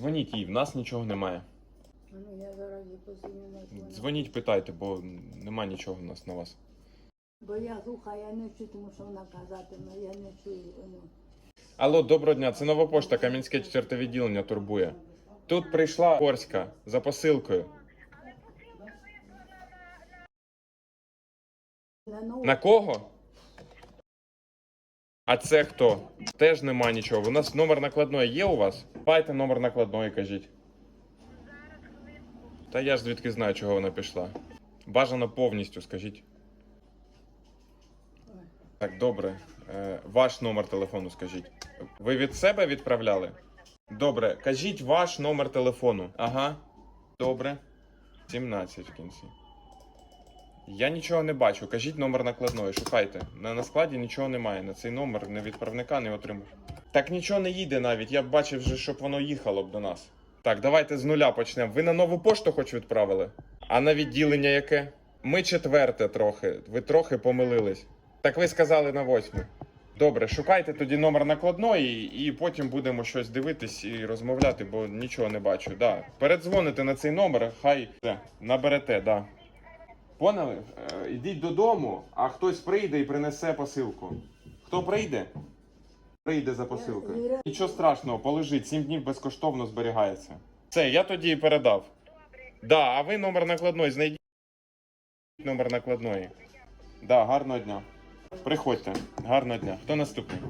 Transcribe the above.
Дзвоніть їй, в нас нічого немає. Ну, я зараз її позвоню. Дзвоніть, питайте, бо нема нічого в нас на вас. Бо я глуха, я не чую, тому що вона казатиме, я не чую. Ну. Алло, доброго дня, це нова пошта, Кам'янське четверте відділення турбує. Тут прийшла Орська за посилкою. На кого? А це хто? Теж нема нічого. У нас номер накладної є у вас? Дайте номер накладної, кажіть. Та я ж звідки знаю, чого вона пішла. Бажано повністю, скажіть. Так, добре. Е, ваш номер телефону скажіть. Ви від себе відправляли? Добре, кажіть ваш номер телефону. Ага. Добре. 17 в кінці. Я нічого не бачу. Кажіть номер накладної, шукайте. На, на складі нічого немає. На цей номер не відправника не отримав. Так нічого не їде навіть. Я б бачив вже, щоб воно їхало б до нас. Так, давайте з нуля почнемо. Ви на нову пошту хоч відправили? А на відділення яке? Ми четверте трохи. Ви трохи помилились. Так ви сказали на восьму. Добре, шукайте тоді номер накладної, і потім будемо щось дивитись і розмовляти, бо нічого не бачу. Да. Передзвоните на цей номер, хай наберете, да. Поняли? Е, Йдіть додому, а хтось прийде і принесе посилку. Хто прийде? Прийде за посилкою. Нічого страшного, полежить, 7 днів безкоштовно зберігається. Все, я тоді і передав. Да, а ви номер накладної знайдіть номер накладної. Да, гарного дня. Приходьте. Гарного дня. Хто наступний?